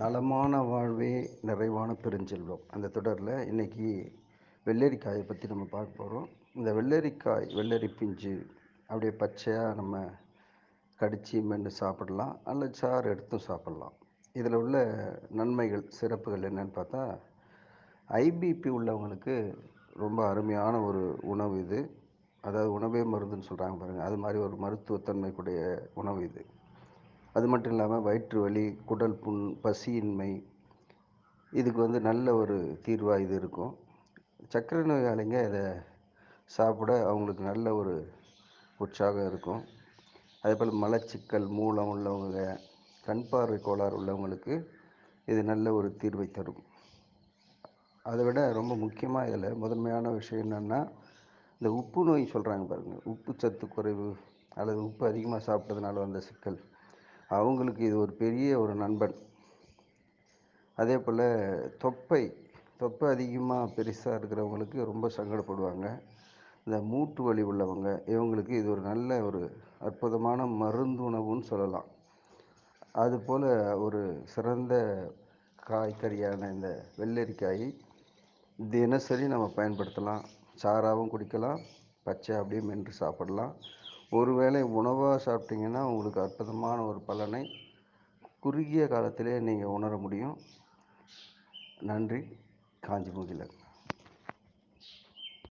நலமான வாழ்வே நிறைவான பெருஞ்செல்வம். அந்த தொடரில் இன்றைக்கி வெள்ளரிக்காயை பற்றி நம்ம பார்க்க போகிறோம் இந்த வெள்ளரிக்காய் வெள்ளரி பிஞ்சு அப்படியே பச்சையாக நம்ம கடித்து மென்று சாப்பிடலாம். அல்லது சாறு எடுத்தும் சாப்பிட்லாம். இதில் உள்ள நன்மைகள் சிறப்புகள் என்னென்னு பார்த்தா ஐபிபி உள்ளவங்களுக்கு ரொம்ப அருமையான ஒரு உணவு இது. அதாவது உணவே மருந்துன்னு சொல்கிறாங்க பாருங்கள் அது மாதிரி ஒரு மருத்துவத்தன்மை கூடிய உணவு இது. அது மட்டும் இல்லாமல் வயிற்று வலி குடல் புண் பசியின்மை இதுக்கு வந்து நல்ல ஒரு தீர்வாக இது இருக்கும். சர்க்கரை நோயாளிங்க இதை சாப்பிட அவங்களுக்கு நல்ல ஒரு உற்சாகம் இருக்கும். அதே போல் மலச்சிக்கல் மூலம் உள்ளவங்க கண் பார்வை கோளாறு உள்ளவங்களுக்கு இது நல்ல ஒரு தீர்வை தரும். அதை விட ரொம்ப முக்கியமாக இதில் முதன்மையான விஷயம் என்னென்னா இந்த உப்பு நோய் சொல்கிறாங்க பாருங்கள் உப்பு சத்து குறைவு அல்லது உப்பு அதிகமாக சாப்பிட்டதுனால வந்த சிக்கல். அவங்களுக்கு இது ஒரு பெரிய ஒரு நண்பன். அதே போல் தொப்பை தொப்பை அதிகமாக பெருசாக இருக்கிறவங்களுக்கு ரொம்ப சங்கடப்படுவாங்க. இந்த மூட்டு வலி உள்ளவங்க இவங்களுக்கு இது ஒரு நல்ல ஒரு அற்புதமான மருந்துணவுன்னு சொல்லலாம். அதுபோல் ஒரு சிறந்த காய்கறியான இந்த வெள்ளரிக்காய் தினசரி நம்ம பயன்படுத்தலாம். சாறாகவும் குடிக்கலாம் பச்சை அப்படியே மென்று சாப்பிடலாம். ஒருவேளை உணவாக சாப்பிட்டிங்கன்னா உங்களுக்கு அற்புதமான ஒரு பலனை குறுகிய காலத்திலே நீங்கள் உணர முடியும். நன்றி. காஞ்சி